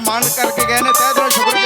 मान करके गए ने तय शुक्र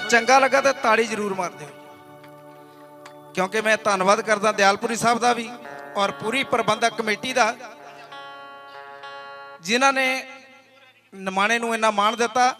ਚੰਗਾ ਲੱਗਾ ਤਾਂ ਤਾੜੀ ਜ਼ਰੂਰ ਮਾਰ ਦਿਓ। ਕਿਉਂਕਿ ਮੈਂ ਧੰਨਵਾਦ ਕਰਦਾ ਦਿਆਲਪੁਰੀ ਸਾਹਿਬ ਦਾ ਵੀ ਔਰ ਪੂਰੀ ਪ੍ਰਬੰਧਕ ਕਮੇਟੀ ਦਾ, ਜਿਨ੍ਹਾਂ ਨੇ ਨਿਮਾਣੇ ਨੂੰ ਇੰਨਾ ਮਾਣ ਦਿੱਤਾ।